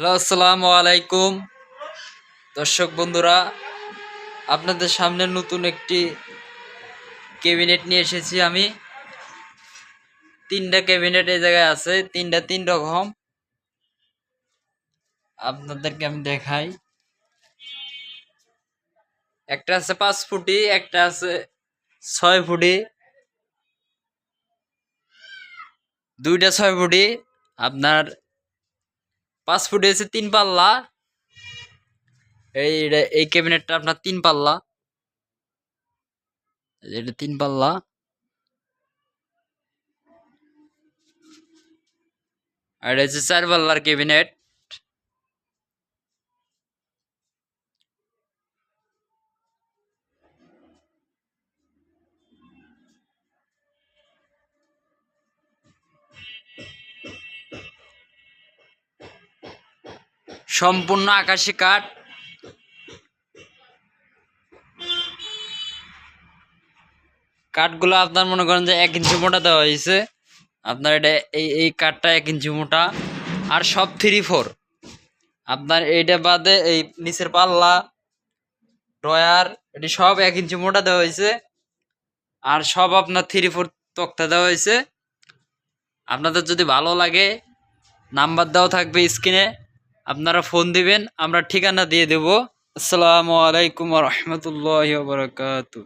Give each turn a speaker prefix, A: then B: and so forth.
A: Hello, আসসালামু আলাইকুম। দর্শক বন্ধুরা, আপনাদের সামনে নতুন একটি ক্যাবিনেট নিয়ে এসেছি আমি। তিনটা ক্যাবিনেট এই জায়গায় আছে, তিনটা তিন রকম। আপনাদেরকে আমি দেখাই। একটা আছে পাঁচ ফুটি, একটা আছে ছয় ফুটি। দুইটা ছয় ফুটি, আপনার পাঁচ ফুট হয়েছে তিন পাল্লা। এই এই ক্যাবিনেটটা আপনার তিন পাল্লা। এটা তিন পাল্লা। আর এটা হচ্ছে চার পাল্লার ক্যাবিনেট। সম্পূর্ণ আকাশি কাঠ। কাঠগুলো আপনার মনে করেন যে এক ইঞ্চি মোটা দেওয়া হয়েছে। আপনার এটা এই এই কাঠটা এক ইঞ্চি মোটা। আর সব থ্রি ফোর আপনার এইটা বাদে এই নিচের পাল্লা, ড্রয়ার, এটি সব এক ইঞ্চি মোটা দেওয়া হয়েছে। আর সব আপনার থ্রি ফোর তক্তা দেওয়া হয়েছে। আপনাদের যদি ভালো লাগে, নাম্বার দেওয়া থাকবে স্ক্রিনে। আপনারা ফোন দিবেন আমরা ঠিকানা দিয়ে দেব। আসসালামু আলাইকুম রহমতুল্লাহ বারকাতু